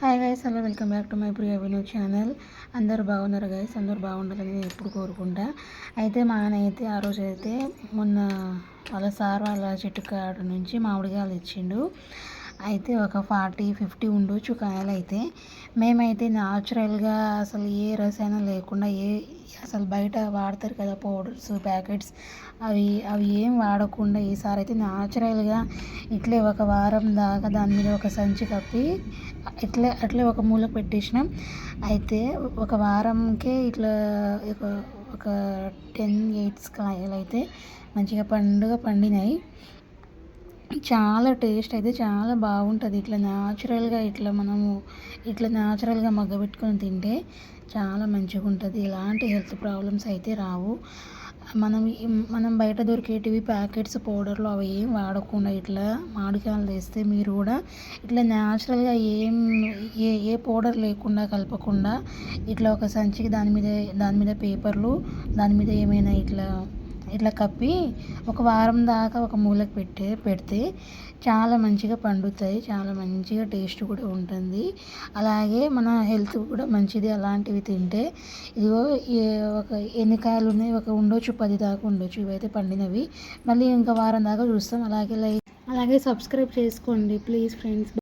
Hi guys hello welcome back to my Priya Vinod channel అందరూ బాగున్నారు guys అందరూ బాగుండాలని నేను ఎప్పుడు కోరుకుంటా. అయితే మా ఆయన అయితే ఆ రోజు అయితే మొన్న వాళ్ళ సార్ వాళ్ళ చెట్టు కాడ నుంచి మామిడికాయలు ఇచ్చిండు అయితే ఒక ఫార్టీ ఫిఫ్టీ ఉండొచ్చు కాయలు అయితే. మేమైతే న్యాచురల్గా అసలు ఏ రసాయనం లేకుండా ఏ అసలు బయట వాడతారు కదా పౌడర్స్ ప్యాకెట్స్ అవి అవి ఏం వాడకుండా ఈసారి అయితే న్యాచురల్గా ఇట్లే ఒక వారం దాకా దాని మీద ఒక సంచి కప్పి ఇట్లే అట్లే ఒక మూల పెట్టేసినాం. అయితే ఒక వారంకే ఇట్లా ఒక ఒక టెన్ ఎయిట్స్ కాయలు అయితే మంచిగా పండుగ పండినాయి. చాలా టేస్ట్ అయితే చాలా బాగుంటుంది. ఇట్లా న్యాచురల్గా ఇట్లా మనము ఇట్లా న్యాచురల్గా మగ్గబెట్టుకొని తింటే చాలా మంచిగా ఉంటుంది ఎలాంటి హెల్త్ ప్రాబ్లమ్స్ అయితే రావు. మనం మనం బయట దొరికేటివి ప్యాకెట్స్ పౌడర్లు అవి ఏం వాడకుండా ఇట్లా మామిడికాయలు తెస్తే మీరు కూడా ఇట్లా న్యాచురల్గా ఏం ఏ ఏ పౌడర్ లేకుండా కలపకుండా ఇట్లా ఒక సంచికి దాని మీద దాని మీద పేపర్లు దాని మీద ఏమైనా ఇట్లా ఇట్లా కప్పి ఒక వారం దాకా ఒక మూలకు పెట్టే పెడితే చాలా మంచిగా పండుతాయి చాలా మంచిగా టేస్ట్ కూడా ఉంటుంది. అలాగే మన హెల్త్ కూడా మంచిది అలాంటివి తింటే. ఇదిగో ఒక ఎన్ని కాయలు ఉన్నాయి? ఒక ఉండొచ్చు పది దాకా ఉండొచ్చు. ఇవైతే పండినవి. మళ్ళీ ఇంకా వారం దాకా చూస్తాం. అలాగే లైక్ అలాగే సబ్స్క్రైబ్ చేసుకోండి. Please friends.